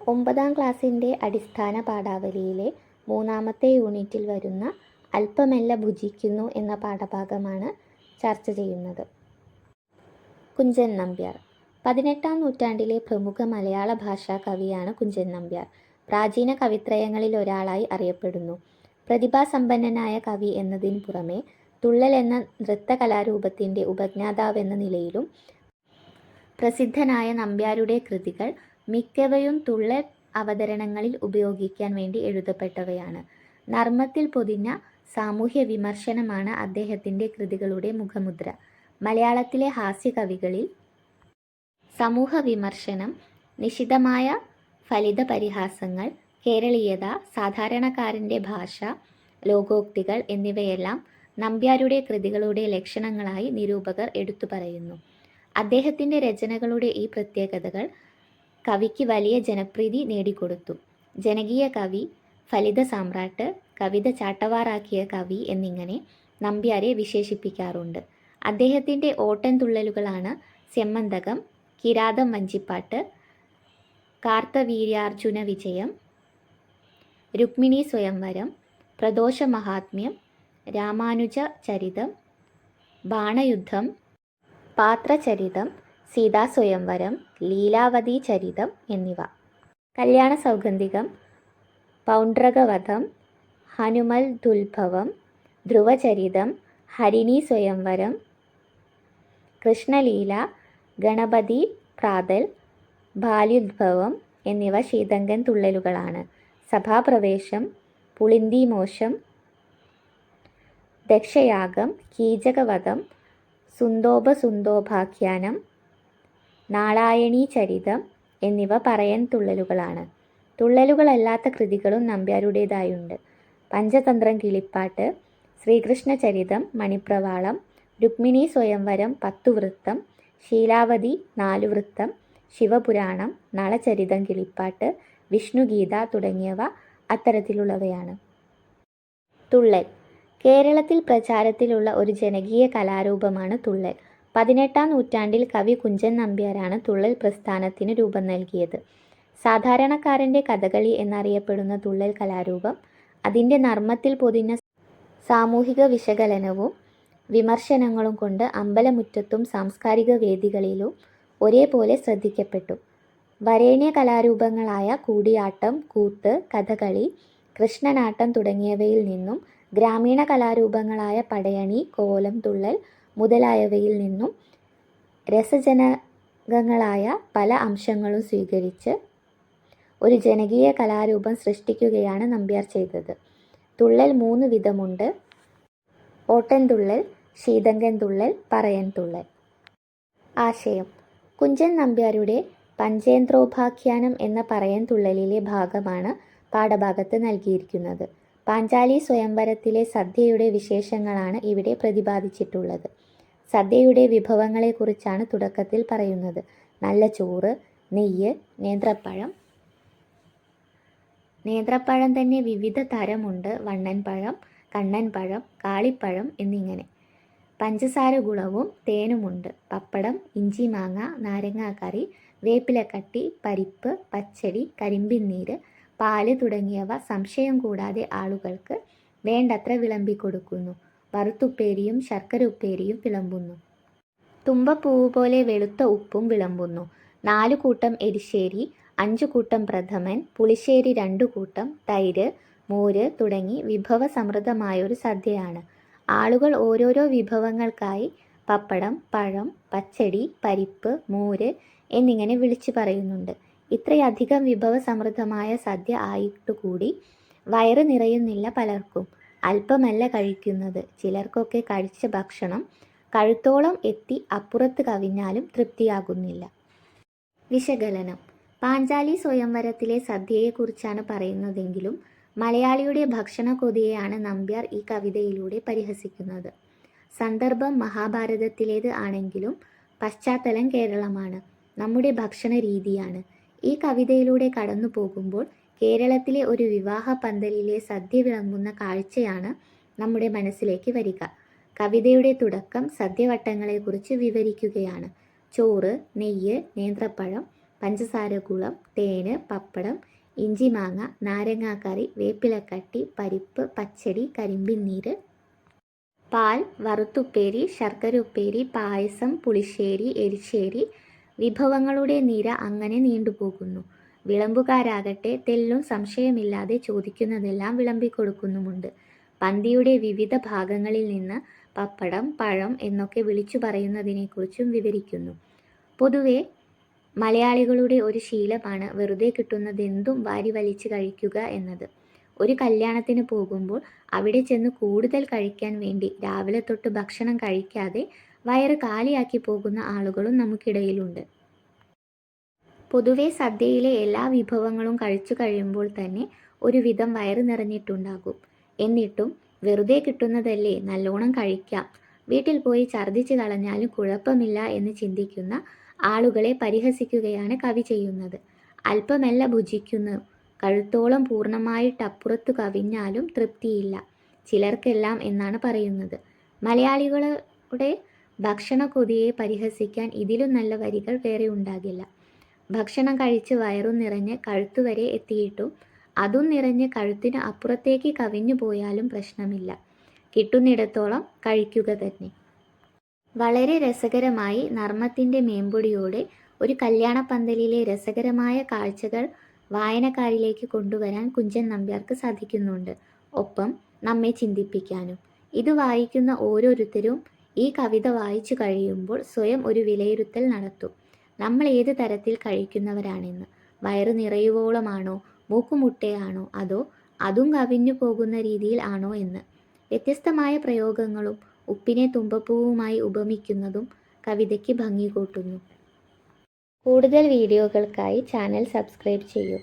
ഒമ്പതാം ക്ലാസ്സിന്റെ അടിസ്ഥാന പാഠാവലിയിലെ മൂന്നാമത്തെ യൂണിറ്റിൽ വരുന്ന അല്പമെല്ല ഭുജിക്കുന്നു എന്ന പാഠഭാഗമാണ് ചർച്ച ചെയ്യുന്നത്. കുഞ്ചൻ നമ്പ്യാർ. പതിനെട്ടാം നൂറ്റാണ്ടിലെ പ്രമുഖ മലയാള ഭാഷാ കവിയാണ് കുഞ്ചൻ നമ്പ്യാർ. പ്രാചീന കവിത്രയങ്ങളിൽ ഒരാളായി അറിയപ്പെടുന്നു. പ്രതിഭാസമ്പന്നനായ കവി എന്നതിന് പുറമെ തുള്ളൽ എന്ന നൃത്ത കലാരൂപത്തിന്റെ ഉപജ്ഞാതാവെന്ന നിലയിലും പ്രസിദ്ധനായ നമ്പ്യാരുടെ കൃതികൾ മിക്കവയും തുള്ളൽ അവതരണങ്ങളിൽ ഉപയോഗിക്കാൻ വേണ്ടി എഴുതപ്പെട്ടവയാണ്. നർമ്മത്തിൽ പൊതിഞ്ഞ സാമൂഹ്യ വിമർശനമാണ് അദ്ദേഹത്തിന്റെ കൃതികളുടെ മുഖമുദ്ര. മലയാളത്തിലെ ഹാസ്യകവികളിൽ സമൂഹ വിമർശനം നിശിതമായ ഫലിത പരിഹാസങ്ങൾ കേരളീയത സാധാരണക്കാരന്റെ ഭാഷ ലോകോക്തികൾ എന്നിവയെല്ലാം നമ്പ്യാരുടെ കൃതികളുടെ ലക്ഷണങ്ങളായി നിരൂപകർ എടുത്തു പറയുന്നു. അദ്ദേഹത്തിന്റെ രചനകളുടെ ഈ പ്രത്യേകതകൾ കവിക്ക് വലിയ ജനപ്രീതി നേടിക്കൊടുത്തു. ജനകീയ കവി ഫലിത സാമ്രാട്ട് കവിത ചാട്ടവാറാക്കിയ കവി എന്നിങ്ങനെ നമ്പ്യാരെ വിശേഷിപ്പിക്കാറുണ്ട്. അദ്ദേഹത്തിന്റെ ഓട്ടൻതുള്ളലുകളാണ് സെമ്മന്തകം കിരാതം വഞ്ചിപ്പാട്ട് കാർത്തവീര്യാർജുന വിജയം രുക്മിണി സ്വയംവരം പ്രദോഷ മഹാത്മ്യം രാമാനുജ ചരിതം ബാണയുദ്ധം പാത്രചരിതം സീതാസ്വയംവരം ലീലാവതി ചരിതം എന്നിവ. കല്യാണ സൗഗന്ധികം പൗണ്ഡ്രകവധം ഹനുമൽ ദുൽഭവം ധ്രുവചരിതം ഹരിണി സ്വയംവരം കൃഷ്ണലീല ഗണപതി പ്രാതൽ ബാല്യുദ്ഭവം എന്നിവ ശീതങ്കൻ തുള്ളലുകളാണ്. സഭാപ്രവേശം പുളിന്തിമോശം ദക്ഷയാഗം കീചകവധം സുന്തോപസുന്തോപാഖ്യാനം നാളായണീ ചരിതം എന്നിവ പറയൻ തുള്ളലുകളാണ്. തുള്ളലുകളല്ലാത്ത കൃതികളും നമ്പ്യാരുടേതായുണ്ട്. പഞ്ചതന്ത്രം കിളിപ്പാട്ട് ശ്രീകൃഷ്ണ ചരിതം മണിപ്രവാളം രുക്മിണി സ്വയംവരം പത്തുവൃത്തം ശീലാവതി നാലുവൃത്തം ശിവപുരാണം നളചരിതം കിളിപ്പാട്ട് വിഷ്ണുഗീത തുടങ്ങിയവ അത്തരത്തിലുള്ളവയാണ്. തുള്ളൽ. കേരളത്തിൽ പ്രചാരത്തിലുള്ള ഒരു ജനകീയ കലാരൂപമാണ് തുള്ളൽ. പതിനെട്ടാം നൂറ്റാണ്ടിൽ കവി കുഞ്ചൻ നമ്പ്യാരാണ് തുള്ളൽ പ്രസ്ഥാനത്തിന് രൂപം നൽകിയത്. സാധാരണക്കാരന്റെ കഥകളി എന്നറിയപ്പെടുന്ന തുള്ളൽ കലാരൂപം അതിന്റെ നർമ്മത്തിൽ പൊതിഞ്ഞ സാമൂഹിക വിശകലനവും വിമർശനങ്ങളും കൊണ്ട് അമ്പലമുറ്റത്തും സാംസ്കാരിക വേദികളിലും ഒരേപോലെ ശ്രദ്ധിക്കപ്പെട്ടു. വരേണ്യ കലാരൂപങ്ങളായ കൂടിയാട്ടം കൂത്ത് കഥകളി കൃഷ്ണനാട്ടം തുടങ്ങിയവയിൽ നിന്നും ഗ്രാമീണ കലാരൂപങ്ങളായ പടയണി കോലം തുള്ളൽ മുതലായവയിൽ നിന്നും രസജനകങ്ങളായ പല അംശങ്ങളും സ്വീകരിച്ച് ഒരു ജനകീയ കലാരൂപം സൃഷ്ടിക്കുകയാണ് നമ്പ്യാർ ചെയ്തത്. തുള്ളൽ മൂന്ന് വിധമുണ്ട്. ഓട്ടൻ തുള്ളൽ ശീതങ്കൻ തുള്ളൽ പറയൻ തുള്ളൽ. ആശയം. കുഞ്ചൻ നമ്പ്യാരുടെ പഞ്ചേന്ദ്രോപാഖ്യാനം എന്ന പറയൻ തുള്ളലിലെ ഭാഗമാണ് പാഠഭാഗത്ത് നൽകിയിരിക്കുന്നത്. പാഞ്ചാലി സ്വയംവരത്തിലെ സദ്യയുടെ വിശേഷങ്ങളാണ് ഇവിടെ പ്രതിപാദിച്ചിട്ടുള്ളത്. സദ്യയുടെ വിഭവങ്ങളെക്കുറിച്ചാണ് തുടക്കത്തിൽ പറയുന്നത്. നല്ല ചോറ് നെയ്യ് നേന്ത്രപ്പഴം. നേന്ത്രപ്പഴം തന്നെ വിവിധ തരമുണ്ട്. വണ്ണൻപഴം കണ്ണൻപഴം കാളിപ്പഴം എന്നിങ്ങനെ. പഞ്ചസാര ഗുളവും തേനുമുണ്ട്. പപ്പടം ഇഞ്ചി മാങ്ങ നാരങ്ങാക്കറി വേപ്പിലക്കട്ടി പരിപ്പ് പച്ചടി കരിമ്പിൻ പാൽ തുടങ്ങിയവ സംശയം കൂടാതെ ആളുകൾക്ക് വേണ്ടത്ര വിളമ്പിക്കൊടുക്കുന്നു വറുത്തുപ്പേരിയും ശർക്കര ഉപ്പേരിയും വിളമ്പുന്നു. തുമ്പപ്പൂവ് പോലെ വെളുത്ത ഉപ്പും വിളമ്പുന്നു. നാലു കൂട്ടം എരിശ്ശേരി അഞ്ചു കൂട്ടം പ്രഥമൻ പുളിശ്ശേരി രണ്ടു കൂട്ടം തൈര് മോര് തുടങ്ങി വിഭവ സമൃദ്ധമായൊരു സദ്യയാണ്. ആളുകൾ ഓരോരോ വിഭവങ്ങൾക്കായി പപ്പടം പഴം പച്ചടി പരിപ്പ് മോര് എന്നിങ്ങനെ വിളിച്ചു പറയുന്നുണ്ട്. ഇത്രയധികം വിഭവസമൃദ്ധമായ സദ്യ ആയിട്ടുകൂടി വയറ് നിറയുന്നില്ല പലർക്കും. അല്പമല്ല കഴിക്കുന്നത്. ചിലർക്കൊക്കെ കഴിച്ച ഭക്ഷണം കഴുത്തോളം എത്തി അപ്പുറത്ത് കവിഞ്ഞാലും തൃപ്തിയാകുന്നില്ല. വിശകലനം. പാഞ്ചാലി സ്വയംവരത്തിലെ സദ്യയെക്കുറിച്ചാണ് പറയുന്നതെങ്കിലും മലയാളിയുടെ ഭക്ഷണ കൊതിയെയാണ് നമ്പ്യാർ ഈ കവിതയിലൂടെ പരിഹസിക്കുന്നത്. സന്ദർഭം മഹാഭാരതത്തിലേത് ആണെങ്കിലും പശ്ചാത്തലം കേരളമാണ്. നമ്മുടെ ഭക്ഷണ രീതിയാണ് ഈ കവിതയിലൂടെ കടന്നു പോകുമ്പോൾ കേരളത്തിലെ ഒരു വിവാഹ പന്തലിലെ സദ്യ വിളമ്പുന്ന കാഴ്ചയാണ് നമ്മുടെ മനസ്സിലേക്ക് വരിക. കവിതയുടെ തുടക്കം സദ്യവട്ടങ്ങളെക്കുറിച്ച് വിവരിക്കുകയാണ്. ചോറ് നെയ്യ് നേന്ത്രപ്പഴം പഞ്ചസാരകുളം തേന് പപ്പടം ഇഞ്ചി മാങ്ങ നാരങ്ങാക്കറി വേപ്പിലക്കട്ടി പരിപ്പ് പച്ചടി കരിമ്പിൻ നീര് പാൽ വറുത്തുപ്പേരി ശർക്കര ഉപ്പേരി പായസം പുളിശ്ശേരി എരിശ്ശേരി വിഭവങ്ങളുടെ നിര അങ്ങനെ നീണ്ടുപോകുന്നു. വിളമ്പുകാരാകട്ടെ തെല്ലും സംശയമില്ലാതെ ചോദിക്കുന്നതെല്ലാം വിളമ്പിക്കൊടുക്കുന്നുമുണ്ട്. പന്തിയുടെ വിവിധ ഭാഗങ്ങളിൽ നിന്ന് പപ്പടം പഴം എന്നൊക്കെ വിളിച്ചു പറയുന്നതിനെക്കുറിച്ചും വിവരിക്കുന്നു. പൊതുവെ മലയാളികളുടെ ഒരു ശീലമാണ് വെറുതെ കിട്ടുന്നതെന്തും വാരി വലിച്ച് കഴിക്കുക എന്നത്. ഒരു കല്യാണത്തിന് പോകുമ്പോൾ അവിടെ ചെന്ന് കൂടുതൽ കഴിക്കാൻ വേണ്ടി രാവിലെ തൊട്ട് ഭക്ഷണം കഴിക്കാതെ വയറ് കാലിയാക്കി പോകുന്ന ആളുകളും നമുക്കിടയിലുണ്ട്. പൊതുവെ സദ്യയിലെ എല്ലാ വിഭവങ്ങളും കഴിച്ചു കഴിയുമ്പോൾ തന്നെ ഒരുവിധം വയറ് നിറഞ്ഞിട്ടുണ്ടാകും. എന്നിട്ടും വെറുതെ കിട്ടുന്നതല്ലേ നല്ലോണം കഴിക്കാം. വീട്ടിൽ പോയി ഛർദ്ദിച്ച് കളഞ്ഞാലും കുഴപ്പമില്ല എന്ന് ചിന്തിക്കുന്ന ആളുകളെ പരിഹസിക്കുകയാണ് കവി ചെയ്യുന്നത്. അല്പമല്ല ഭുജിക്കുന്നു. കഴുത്തോളം പൂർണമായിട്ടപ്പുറത്തു കവിഞ്ഞാലും തൃപ്തിയില്ല. ചിലർക്കെല്ലാം എന്നാണ് പറയുന്നത്. മലയാളികളുടെ ഭക്ഷണ കൊതിയെ പരിഹസിക്കാൻ ഇതിലും നല്ല വരികൾ വേറെ ഉണ്ടാകില്ല. ഭക്ഷണം കഴിച്ച് വയറും നിറഞ്ഞ് കഴുത്തുവരെ എത്തിയിട്ടും അതും നിറഞ്ഞ് കഴുത്തിന് അപ്പുറത്തേക്ക് കവിഞ്ഞു പോയാലും പ്രശ്നമില്ല. കിട്ടുന്നിടത്തോളം കഴിക്കുക തന്നെ. വളരെ രസകരമായി നർമ്മത്തിന്റെ മേമ്പൊടിയോടെ ഒരു കല്യാണപ്പന്തലിലെ രസകരമായ കാഴ്ചകൾ വായനക്കാരിലേക്ക് കൊണ്ടുവരാൻ കുഞ്ചൻ നമ്പ്യാർക്ക് സാധിക്കുന്നുണ്ട്. ഒപ്പം നമ്മെ ചിന്തിപ്പിക്കാനും. ഇത് വായിക്കുന്ന ഓരോരുത്തരും ഈ കവിത വായിച്ചു കഴിയുമ്പോൾ സ്വയം ഒരു വിലയിരുത്തൽ നടത്തും. നമ്മൾ ഏത് തരത്തിൽ കഴിക്കുന്നവരാണെന്ന്. വയറ് നിറയുവോളമാണോ? മൂക്കുമുട്ടയാണോ? അതോ അതും കവിഞ്ഞു പോകുന്ന രീതിയിൽ ആണോ എന്ന്. വ്യത്യസ്തമായ പ്രയോഗങ്ങളും ഉപ്പിനെ തുമ്പപ്പൂവുമായി ഉപമിക്കുന്നതും കവിതയ്ക്ക് ഭംഗി കൂട്ടുന്നു. കൂടുതൽ വീഡിയോകൾക്കായി ചാനൽ സബ്സ്ക്രൈബ് ചെയ്യൂ.